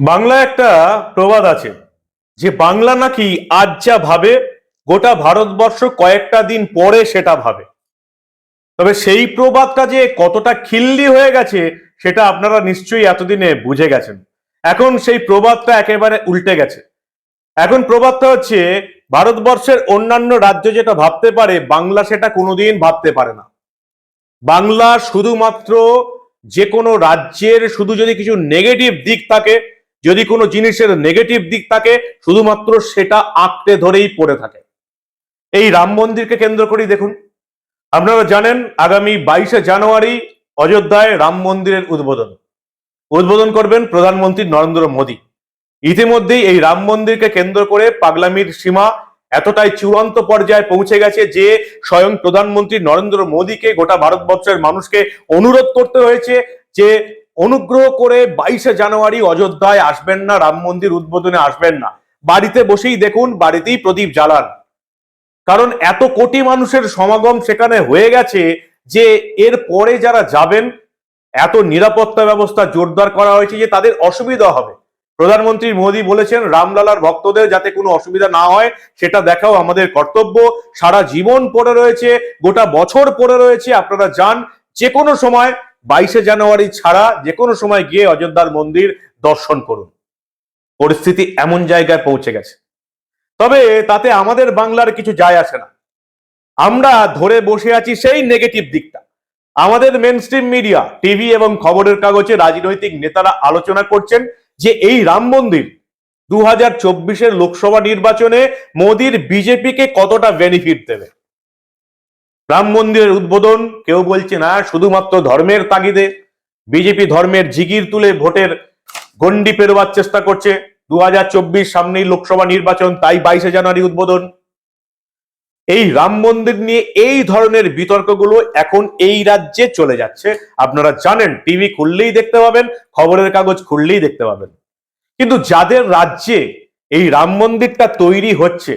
বাংলায় একটা প্রবাদ আছে যে বাংলা নাকি আজ যা ভাবে, গোটা ভারতবর্ষ কয়েকটা দিন পরে সেটা ভাবে। তবে সেই প্রবাদটা যে কতটা খিল্লি হয়ে গেছে, সেটা আপনারা নিশ্চয়ই এতদিনে বুঝে গেছেন। এখন সেই প্রবাদটা একেবারে উল্টে গেছে। এখন প্রবাদটা হচ্ছে, ভারতবর্ষের অন্যান্য রাজ্য যেটা ভাবতে পারে, বাংলা সেটা কোনোদিন ভাবতে পারে না। বাংলা শুধুমাত্র যে কোনো রাজ্যের শুধু যদি কিছু নেগেটিভ দিক থাকে যদি কোনো জিনিসের নেগেটিভ দিক থাকে, শুধুমাত্র সেটা আঁকড়ে ধরেই পড়ে থাকে। এই রাম মন্দিরকে কেন্দ্র করেই দেখুন। আপনারা জানেন, আগামী বাইশে জানুয়ারি অযোধ্যায় রাম মন্দিরের উদ্বোধন। উদ্বোধন করবেন প্রধানমন্ত্রী নরেন্দ্র মোদী। ইতিমধ্যেই এই রাম মন্দিরকে কেন্দ্র করে পাগলামির সীমা এতটাই চূড়ান্ত পর্যায়ে পৌঁছে গেছে যে, স্বয়ং প্রধানমন্ত্রী নরেন্দ্র মোদীকে গোটা ভারতবর্ষের মানুষকে অনুরোধ করতে হয়েছে যে অনুগ্রহ করে বাইশে জানুয়ারি অযোধ্যায় আসবেন না, রাম মন্দির উদ্বোধনে আসবেন না। বাড়িতে বসেই দেখুন, বাড়িতেই প্রদীপ জ্বালান। কারণ এত কোটি মানুষের সমাগম সেখানে হয়ে গেছে যে এর পরে যারা যাবেন, এত নিরাপত্তা ব্যবস্থা জোরদার করা হয়েছে যে তাদের অসুবিধা হবে। প্রধানমন্ত্রী মোদী বলেছেন, রামলালার ভক্তদের যাতে কোনো অসুবিধা না হয়, সেটা দেখাও আমাদের কর্তব্য। সারা জীবন পড়ে রয়েছে, গোটা বছর পড়ে রয়েছে, আপনারা যান যে কোনো সময় বাইশে জানুয়ারি ছাড়া যে কোনো সময় গিয়ে অযোধ্যার মন্দির দর্শন করুন। পরিস্থিতি এমন জায়গায় পৌঁছে গেছে। তবে তাতে আমাদের বাংলার কিছু যায় আসে না। আমরা ধরে বসে আছি সেই নেগেটিভ দিকটা। আমাদের মেন মিডিয়া টিভি এবং খবরের কাগজে রাজনৈতিক নেতারা আলোচনা করছেন যে এই রাম মন্দির দু হাজার লোকসভা নির্বাচনে মোদির বিজেপিকে কতটা বেনিফিট দেবে। রাম মন্দিরের উদ্বোধন কেউ বলছে না, শুধুমাত্র ধর্মের তাগিদে। বিজেপি ধর্মের জিগির তুলে ভোটের গন্ডি পেরোবার চেষ্টা করছে। দু হাজার চব্বিশ সামনেই লোকসভা নির্বাচন, তাই বাইশে জানুয়ারি উদ্বোধন। এই রাম মন্দির নিয়ে এই ধরনের বিতর্কগুলো এখন এই রাজ্যে চলে যাচ্ছে। আপনারা জানেন, টিভি খুললেই দেখতে পাবেন, খবরের কাগজ খুললেই দেখতে পাবেন। কিন্তু যাদের রাজ্যে এই রাম মন্দিরটা তৈরি হচ্ছে,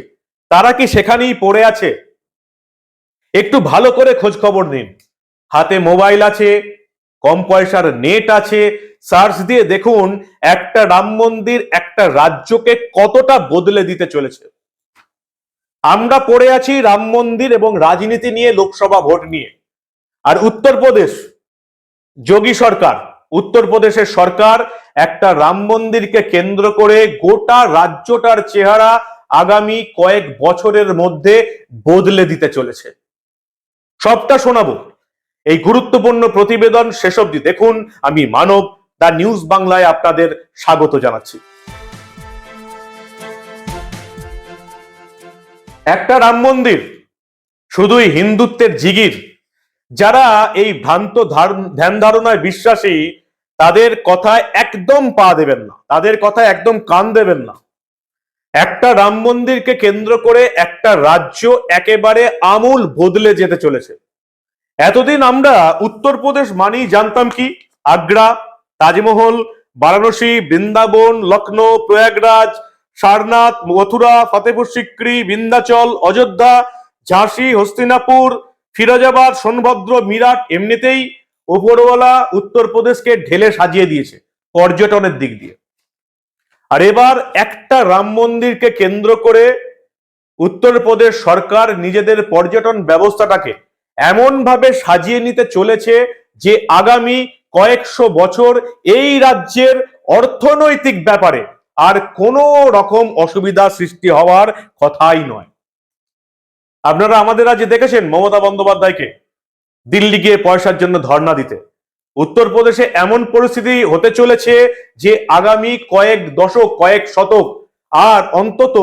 তারা কি সেখানেই পড়ে আছে? একটু ভালো করে খোঁজ খবর নিন। হাতে মোবাইল আছে, কম পয়সার নেট আছে, সার্চ দিয়ে দেখুন একটা রাম মন্দির একটা রাজ্যকে কতটা বদলে দিতে চলেছে। আমরা পড়ে আছি রাম মন্দির এবং রাজনীতি নিয়ে লোকসভা ভোট নিয়ে। আর উত্তরপ্রদেশ, যোগী সরকার, উত্তরপ্রদেশের সরকার একটা রাম মন্দিরকে কেন্দ্র করে গোটা রাজ্যটার চেহারা আগামী কয়েক বছরের মধ্যে বদলে দিতে চলেছে। সবটা শোনাবো। এই গুরুত্বপূর্ণ প্রতিবেদন শেষ অবধি দেখুন। আমি মানব, দা নিউজ বাংলায় আপনাদের স্বাগত জানাচ্ছি। একটা রাম মন্দির, শুধুই হিন্দুত্বের জিগির। যারা এই ভ্রান্ত ধ্যান ধারণায় বিশ্বাসী, তাদের কথায় একদম পা দেবেন না। তাদের কথায় একদম কান দেবেন না। একটা রাম মন্দিরকে কেন্দ্র করে একটা রাজ্য একেবারে আমূল বদলে যেতে চলেছে। এতদিন আমরা উত্তরপ্রদেশ মানেই জানতাম কি? আগ্রা, তাজমহল, বারাণসী, বৃন্দাবন লখনৌ প্রয়াগরাজ, সারনাথ, মথুরা ফতেপুর সিক্রি বিন্দাচল অযোধ্যা, ঝাঁসি, হস্তিনাপুর, ফিরোজাবাদ, সোনভদ্র, মিরাট এমনিতেই ওপরওয়ালা উত্তরপ্রদেশকে ঢেলে সাজিয়ে দিয়েছে, পর্যটনের দিক দিয়ে। আর এবার একটা রাম মন্দিরকে কেন্দ্র করে উত্তরপ্রদেশ সরকার নিজেদের পর্যটন ব্যবস্থাটাকে এমন ভাবে সাজিয়ে নিতে চলেছে যে আগামী কয়েকশো বছর এই রাজ্যের অর্থনৈতিক ব্যাপারে আর কোনো রকম অসুবিধা সৃষ্টি হওয়ার কথাই নয়। আপনারা আমাদের রাজ্যে দেখেছেন মমতা বন্দ্যোপাধ্যায়কে দিল্লি গিয়ে পয়সার জন্য ধর্ণা দিতে। উত্তরপ্রদেশে এমন পরিস্থিতি হতে চলেছে যে আগামী কয়েক দশক, কয়েক শতক আর অন্তত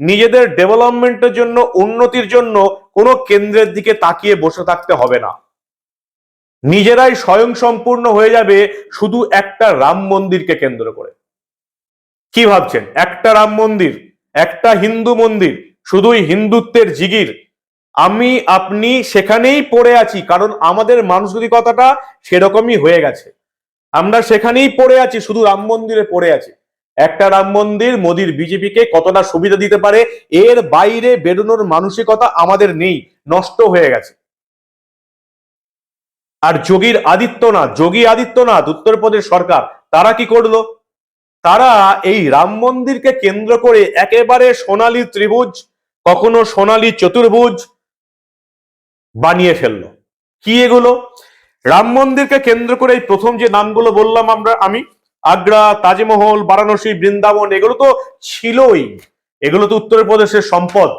নিজেদের ডেভেলপমেন্টের জন্য, উন্নতির জন্য কোনো কেন্দ্রের দিকে তাকিয়ে বসে থাকতে হবে না। নিজেরাই স্বয়ং সম্পূর্ণ হয়ে যাবে শুধু একটা রাম মন্দিরকে কেন্দ্র করে। কি ভাবছেন? একটা রাম মন্দির, একটা হিন্দু মন্দির, শুধুই হিন্দুত্বের জিগির? আমি, আপনি সেখানেই পড়ে আছি, কারণ আমাদের মানসিকতাটা সেরকমই হয়ে গেছে। আমরা সেখানেই পড়ে আছি, শুধু রাম মন্দিরে পড়ে আছি। একটা রাম মন্দির, মোদির বিজেপিকে কতটা সুবিধা দিতে পারে, এর বাইরে বেরোনোর মানসিকতা আমাদের নেই, নষ্ট হয়ে গেছে। আর যোগীর আদিত্যনাথ, যোগী আদিত্যনাথ, উত্তরপ্রদেশ সরকার, তারা কি করল? তারা এই রাম মন্দিরকে কেন্দ্র করে একেবারে সোনালী ত্রিভুজ, কখনো সোনালী চতুর্ভুজ বানিয়ে ফেলল। কি এগুলো? রাম মন্দিরকে কেন্দ্র করে এই প্রথম যে নামগুলো বললাম আমরা, আমি, আগ্রা, তাজমহল, বারাণসী, বৃন্দাবন, এগুলো তো ছিলই। এগুলো তো উত্তরপ্রদেশের সম্পদ।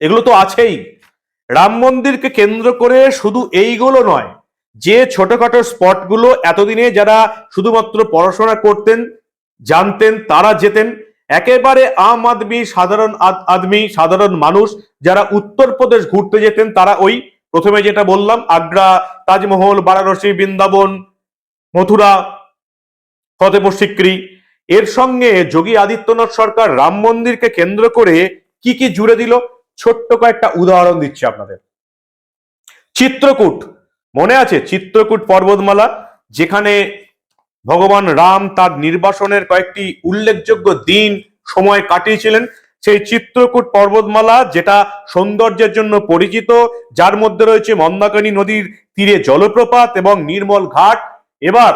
এগুলো তো আছেই। রাম মন্দিরকে কেন্দ্র করে শুধু এইগুলো নয়, যে ছোটখাটো স্পটগুলো এতদিনে যারা শুধুমাত্র পড়াশোনা করতেন, জানতেন, তারা যেতেন, একেবারে আম আদমি, সাধারণ আদ- আদমি, সাধারণ মানুষ, যারা উত্তরপ্রদেশ ঘুরতে যেতেন, তারা ওই প্রথমে যেটা বললাম, আগ্রা, তাজমহল, বারাণসী, বৃন্দাবন, মথুরা ফতেপুর সিক্রি। এর সঙ্গে যোগী আদিত্যনাথ সরকার রাম মন্দিরকে কেন্দ্র করে কি কি জুড়ে দিল? ছোট্ট কয়েকটা উদাহরণ দিচ্ছি আপনাদের। চিত্রকূট। মনে আছে চিত্রকূট পর্বতমালা? যেখানে ভগবান রাম তার নির্বাসনের কয়েকটি উল্লেখযোগ্য দিন, সময় কাটিয়েছিলেন। সেই চিত্রকূট পর্বতমালা যেটা সৌন্দর্যের জন্য পরিচিত, যার মধ্যে রয়েছে মন্দাকিনী নদীর তীরে জলপ্রপাত এবং নির্মল ঘাট। এবার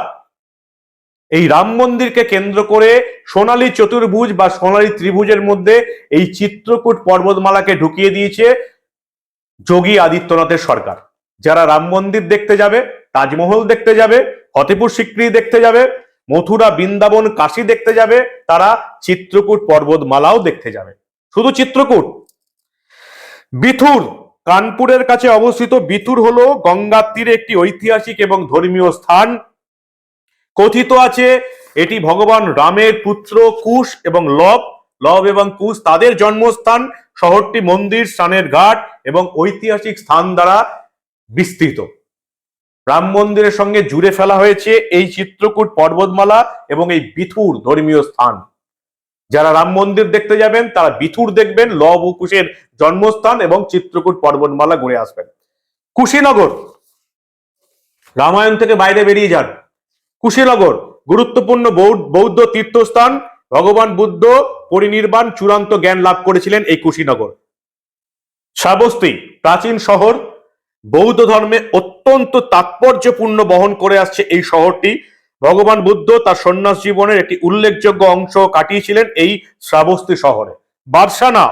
এই রাম মন্দিরকে কেন্দ্র করে সোনালী চতুর্ভুজ বা সোনালী ত্রিভুজের মধ্যে এই চিত্রকূট পর্বতমালাকে ঢুকিয়ে দিয়েছে যোগী আদিত্যনাথের সরকার। যারা রাম মন্দির দেখতে যাবে, তাজমহল দেখতে যাবে, ফতেপুর সিক্রি দেখতে যাবে মথুরা বৃন্দাবন কাশী দেখতে যাবে, তারা চিত্রকূট পর্বতমালাও দেখতে যাবে। শুধু চিত্রকূট, বিথুর, কানপুরের কাছে অবস্থিত বিথুর হলো গঙ্গার তীরে একটি ঐতিহাসিক এবং ধর্মীয় স্থান। কথিত আছে, এটি ভগবান রামের পুত্র কুশ এবং লব। লব এবং কুশ তাদের জন্মস্থান, শহরটি মন্দির, স্নানের ঘাট এবং ঐতিহাসিক স্থান দ্বারা বিস্তৃত। রাম মন্দিরের সঙ্গে জুড়ে ফেলা হয়েছে এই চিত্রকূট পর্বতমালা এবং এই বিথুর ধর্মীয় স্থান। যারা রাম মন্দির দেখতে যাবেন, তারা বিথুর দেখবেন, লব ও কুশের জন্মস্থান এবং চিত্রকূট পর্বতমালা ঘুরে আসবেন। কুশীনগর, রামায়ণ থেকে বাইরে বেরিয়ে যান। কুশীনগর, গুরুত্বপূর্ণ বৌদ্ধ তীর্থস্থান। ভগবান বুদ্ধ পরিনির্বাণ চূড়ান্ত জ্ঞান লাভ করেছিলেন এই কুশীনগর। শ্রাবস্তি প্রাচীন শহর বৌদ্ধ ধর্মে অত্যন্ত তাৎপর্যপূর্ণ বহন করে আসছে এই শহরটি। ভগবান বুদ্ধ তার সন্ন্যাস জীবনের একটি উল্লেখযোগ্য অংশ কাটিয়েছিলেন এই শ্রাবস্তি শহরে। বারসানা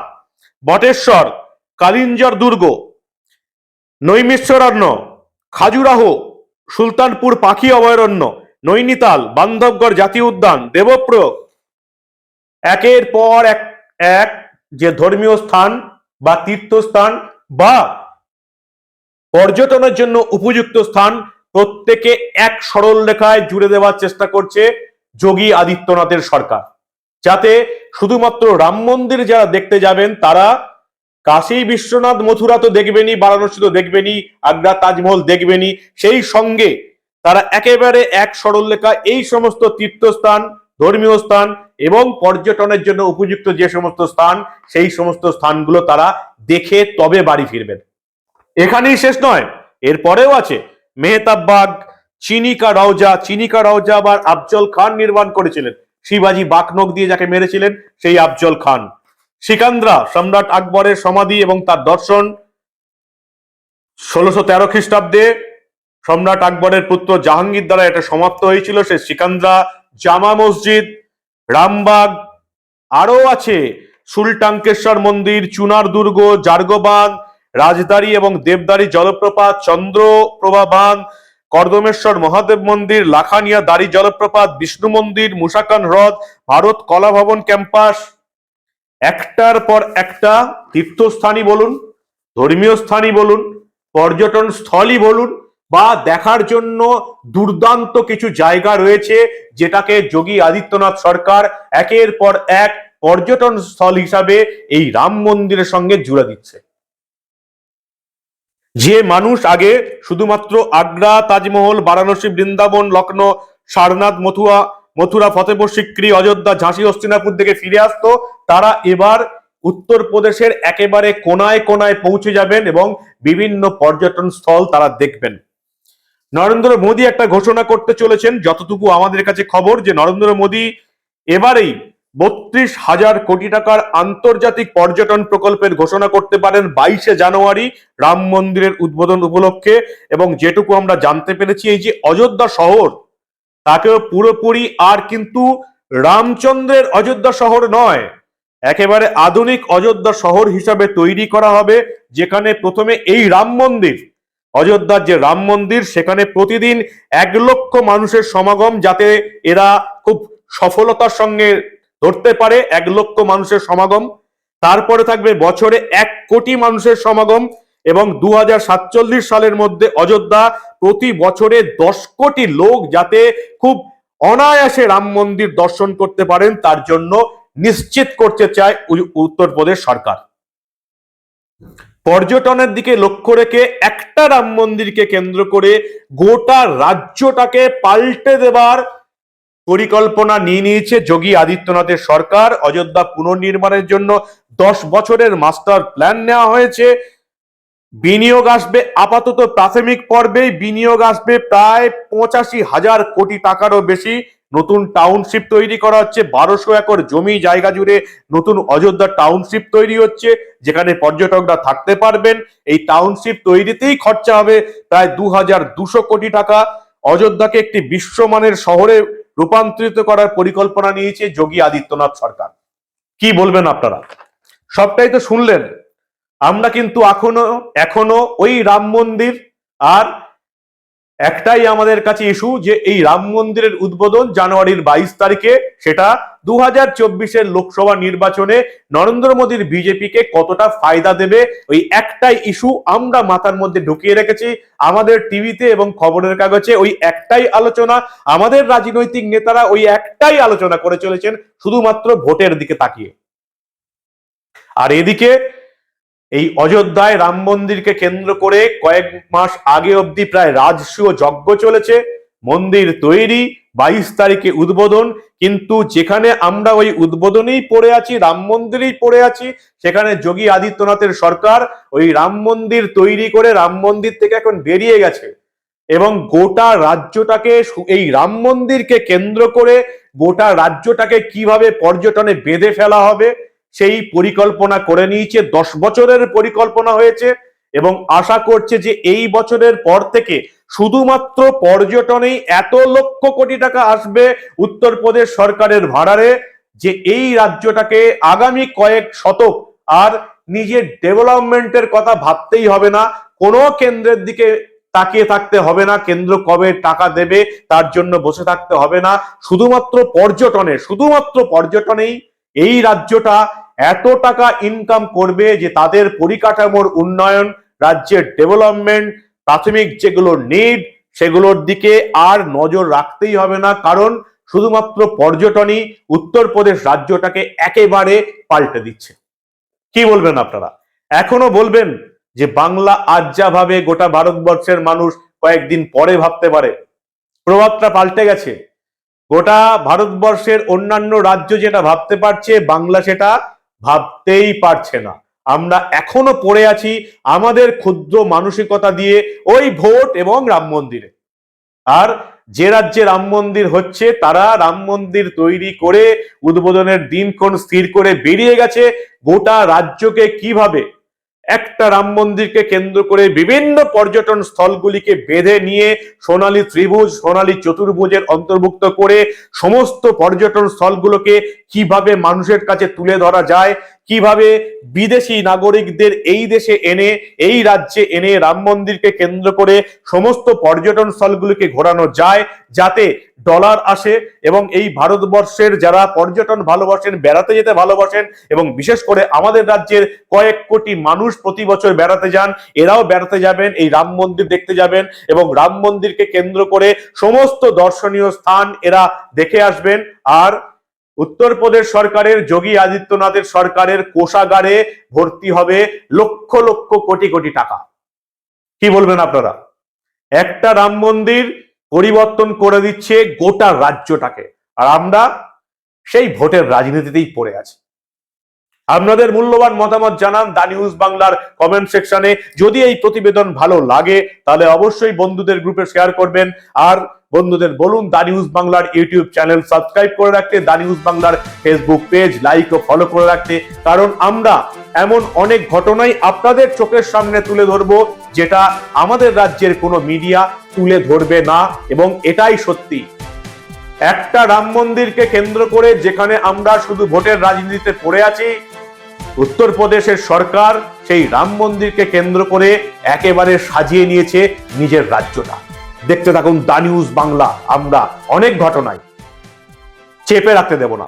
বটেশ্বর, কালিঞ্জর দুর্গ নৈমিশ্বরণ্য খাজুরাহ, সুলতানপুর পাখি অভয়ারণ্য, নৈনিতাল, বান্ধবগড় জাতীয় উদ্যান, দেবপ্রয়োগ। একের পর এক এক যে ধর্মীয় স্থান বা তীর্থস্থান বা পর্যটনের জন্য উপযুক্ত স্থান। প্রত্যেকে এক সরল রেখায় জুড়ে দেওয়ার চেষ্টা করছে যোগী আদিত্যনাথের সরকার। যাতে শুধুমাত্র রাম মন্দির যারা দেখতে যাবেন, তারা কাশী, বিশ্বনাথ, মথুরা তো দেখবেনই, বারাণসী তো দেখবেনই, আগ্রা, তাজমহল দেখবেনই, সেই সঙ্গে তারা একেবারে এক সরল লেখা এই সমস্ত তীর্থস্থান, ধর্মীয় স্থান এবং পর্যটনের জন্য উপযুক্ত যে সমস্ত স্থান, সেই সমস্ত স্থানগুলো তারা দেখে তবে বাড়ি ফিরবেন। এখানেই শেষ নয়, এরপরেও আছে মেহতাববাগ চিনিকা রওজা চিনিকা রওজা আবার আফজল খান নির্মাণ করেছিলেন। শিবাজি বাকনক দিয়ে যাকে মেরেছিলেন, সেই আফজল খান। সিকান্দ্রা, সম্রাট আকবরের সমাধি এবং তার দর্শন ষোলোশো তেরো খ্রিস্টাব্দে সম্রাট আকবরের পুত্র জাহাঙ্গীর দ্বারা এটা সমাপ্ত হয়েছিল। সে সিকান্দ্রা, জামা মসজিদ, রামবাগ, আরও আছে। সুলটাঙ্কেশ্বর মন্দির চুনার দুর্গ জার্গবাঁধ রাজদারি এবং দেবদারি জলপ্রপাত চন্দ্রপ্রভা বাঁধ কর্দমেশ্বর মহাদেব মন্দির, লাখানিয়া দারি জলপ্রপাত, বিষ্ণু মন্দির, মুসাকান হ্রদ, ভারত কলা ভবন ক্যাম্পাস। একটার পর একটা তীর্থস্থানই বলুন, ধর্মীয় স্থানই বলুন, পর্যটন স্থলই বলুন, বা দেখার জন্য দুর্দান্ত কিছু জায়গা রয়েছে যেটাকে যোগী আদিত্যনাথ সরকার একের পর এক পর্যটন স্থল হিসাবে এই রাম মন্দিরের সঙ্গে জুড়ে দিচ্ছে। যে মানুষ আগে শুধুমাত্র আগ্রা, তাজমহল, বারাণসী, বৃন্দাবন, লখনৌ, সারনাথ, মথুয়া, মথুরা, ফতেপুর, সিক্রি, অযোধ্যা, ঝাঁসি, হস্তিনাপুর থেকে ফিরে আসতো, তারা এবার উত্তরপ্রদেশের একেবারে কোনায় কোনায় পৌঁছে যাবেন এবং বিভিন্ন পর্যটন স্থল তারা দেখবেন। নরেন্দ্র মোদী একটা ঘোষণা করতে চলেছেন, যতটুকু আমাদের কাছে খবর যে নরেন্দ্র মোদী এবারেই বত্রিশ হাজার কোটি টাকার আন্তর্জাতিক পর্যটন প্রকল্পের ঘোষণা করতে পারেন বাইশে জানুয়ারি রাম মন্দিরের উদ্বোধন উপলক্ষে। এবং যেটুকু আমরা জানতে পেরেছি, এই যে অযোধ্যা শহর, তাকেও পুরোপুরি আর কিন্তু রামচন্দ্রের অযোধ্যা শহর নয়, একেবারে আধুনিক অযোধ্যা শহর হিসাবে তৈরি করা হবে, যেখানে প্রথমে এই রাম মন্দির, অযোধ্যার যে রাম মন্দির, সেখানে প্রতিদিন এক লক্ষ মানুষের সমাগম, যাতে এরা খুব সফলতার সঙ্গে ধরতে পারে এক লক্ষ মানুষের সমাগম, তারপরে থাকবে বছরে এক কোটি মানুষের সমাগম এবং দু হাজার সাতচল্লিশ সালের মধ্যে অযোধ্যা প্রতি বছরে দশ কোটি লোক যাতে খুব অনায়াসে রাম মন্দির দর্শন করতে পারেন, তার জন্য নিশ্চিত করতে চায় উত্তরপ্রদেশ সরকার। পর্যটনের দিকে লক্ষ্য রেখে একটা রাম মন্দিরকে কেন্দ্র করে গোটা রাজ্যটাকে পাল্টে দেবার পরিকল্পনা নিয়ে নিয়েছে যোগী আদিত্যনাথের সরকার। অযোধ্যা পুনর্নির্মাণের জন্য দশ বছরের মাস্টার প্ল্যান নেওয়া হয়েছে। বিনিয়োগ আসবে আপাতত প্রাথমিক পর্বে বিনিয়োগ আসবে প্রায় পঁচাশি হাজার কোটি টাকারও বেশি। নতুন টাউনশিপ তৈরি করা হচ্ছে। বারোশো একর জমি জায়গা জুড়ে নতুন অযোধ্যা টাউনশিপ তৈরি হচ্ছে, যেখানে পর্যটকরা থাকতে পারবেন। এই টাউনশিপ তৈরিতেই খরচা হবে প্রায় দু হাজার দুশো কোটি টাকা। অযোধ্যাকে একটি বিশ্বমানের শহরে রূপান্তরিত করার পরিকল্পনা নিয়েছে যোগী আদিত্যনাথ সরকার। কি বলবেন আপনারা? সবটাই তো শুনলেন। আমরা কিন্তু এখনও এখনও ওই রাম মন্দির আর একটাই আমাদের কাছে ইস্যু যে এই রাম মন্দিরের উদ্বোধন জানুয়ারির বাইশ তারিখে, সেটা দু হাজার চব্বিশের লোকসভা নির্বাচনে নরেন্দ্র মোদীর বিজেপিকে কতটা ফায়দা দেবে, ওই একটাই ইস্যু আমরা মাথার মধ্যে ঢুকিয়ে রেখেছি, আমাদের টিভিতে এবং খবরের কাগজে ওই একটাই আলোচনা, আমাদের রাজনৈতিক নেতারা ওই একটাই আলোচনা করে চলেছেন, শুধুমাত্র ভোটের দিকে তাকিয়ে। আর এদিকে এই অযোধ্যায় রাম মন্দিরকে কেন্দ্র করে কয়েক মাস আগে অবধি প্রায় রাজসূয় যজ্ঞ চলেছে। মন্দির তৈরি, বাইশ তারিখে উদ্বোধন। কিন্তু যেখানে আমরা ওই উদ্বোধনেই পড়ে আছি, রাম মন্দিরেই পড়ে আছি, সেখানে যোগী আদিত্যনাথের সরকার ওই রাম মন্দির তৈরি করে রাম মন্দির থেকে এখন বেরিয়ে গেছে। এবং গোটা রাজ্যটাকে এই রাম মন্দিরকে কেন্দ্র করে গোটা রাজ্যটাকে কীভাবে পর্যটনে বেঁধে ফেলা হবে সেই পরিকল্পনা করে নিয়েছে, দশ বছরের পরিকল্পনা হয়েছে এবং আশা করছে যে এই বছরের পর থেকে শুধুমাত্র পর্যটনেই এত লক্ষ কোটি টাকা আসবে উত্তরপ্রদেশ সরকারের ভাড়ারে যে এই রাজ্যটাকে আগামী কয়েক শতক আর নিজের ডেভেলপমেন্টের কথা ভাবতেই হবে না। কোনো কেন্দ্রের দিকে তাকিয়ে থাকতে হবে না, কেন্দ্র কবে টাকা দেবে তার জন্য বসে থাকতে হবে না। শুধুমাত্র পর্যটনে, শুধুমাত্র পর্যটনেই এই রাজ্যটা এত টাকা ইনকাম করবে যে তাদের পরিকাঠামোর উন্নয়ন, রাজ্যের ডেভেলপমেন্ট প্রাথমিক যেগুলো নিড সেগুলোর দিকে আর নজর রাখতেই হবে না। কারণ শুধুমাত্র পর্যটনই উত্তরপ্রদেশ রাজ্যটাকে একেবারে পাল্টে দিচ্ছে। কি বলবেন আপনারা? এখনও বলবেন যে বাংলা আজ যা ভাবে গোটা ভারতবর্ষের মানুষ কয়েকদিন পরে ভাবতে পারে। প্রভাবটা পাল্টে গেছে। গোটা ভারতবর্ষের অন্যান্য রাজ্য যেটা ভাবতে পারছে, বাংলা সেটা ভাবতেই পারছে না। আমরা এখনও পড়ে আছি আমাদের ক্ষুদ্র মানসিকতা দিয়ে ওই ভোট এবং রাম মন্দিরে। আর যে রাজ্যে রাম মন্দির হচ্ছে, তারা রাম মন্দির তৈরি করে উদ্বোধনের দিনক্ষণ স্থির করে বেরিয়ে গেছে গোটা রাজ্যকে কীভাবে? একটা রাম মন্দিরকে কেন্দ্র করে বিভিন্ন পর্যটন স্থলগুলিকে বেঁধে নিয়ে সোনালী ত্রিভুজ, সোনালী চতুর্ভুজের অন্তর্ভুক্ত করে সমস্ত পর্যটন স্থলগুলোকে কীভাবে মানুষের কাছে তুলে ধরা যায়, কীভাবে বিদেশি নাগরিকদের এই দেশে এনে, এই রাজ্যে এনে রাম মন্দিরকে কেন্দ্র করে সমস্ত পর্যটন স্থলগুলিকে ঘোরানো যায়, যাতে ডলার আসে এবং এই ভারতবর্ষের যারা পর্যটন ভালোবাসেন, বেড়াতে যেতে ভালোবাসেন এবং বিশেষ করে আমাদের রাজ্যের কয়েক কোটি মানুষ প্রতি বছর বেড়াতে যান, এরাও বেড়াতে যাবেন, এই রাম মন্দির দেখতে যাবেন এবং রাম মন্দিরকে কেন্দ্র করে সমস্ত দর্শনীয় স্থান এরা দেখে আসবেন। আর উত্তরপ্রদেশ সরকারের যোগী আদিত্যনাথের সরকারের কোষাগারে ভর্তি হবে লক্ষ লক্ষ কোটি কোটি টাকা। কি বলবেন আপনারা? একটা রাম মন্দির পরিবর্তন করে দিচ্ছে গোটা রাজ্যটাকে। আর আমরা সেই ভোটের রাজনীতিতেই পড়ে আছি। আপনাদের মূল্যবান মতামত জানান দা নিউজ বাংলার কমেন্ট সেকশনে। যদি এই প্রতিবেদন ভালো লাগে, তাহলে অবশ্যই বন্ধুদের গ্রুপে শেয়ার করবেন। আর বন্ধুদের বলুন দা নিউজ বাংলার ইউটিউব চ্যানেল সাবস্ক্রাইব করে রাখতে দা নিউজ বাংলার ফেসবুক পেজ লাইক ও ফলো করে রাখতে। কারণ আমরা এমন অনেক ঘটনাই আপনাদের চোখের সামনে তুলে ধরবো, যেটা আমাদের রাজ্যের কোনো মিডিয়া তুলে ধরবে না, এবং এটাই সত্যি। একটা রাম মন্দিরকে কেন্দ্র করে যেখানে আমরা শুধু ভোটের রাজনীতিতে পড়ে আছি, উত্তরপ্রদেশের সরকার সেই রাম মন্দিরকে কেন্দ্র করে একেবারে সাজিয়ে নিয়েছে নিজের রাজ্যটা। দেখতে থাকুন দা নিউজ বাংলা। আমরা অনেক ঘটনায় চেপে রাখতে দেব না।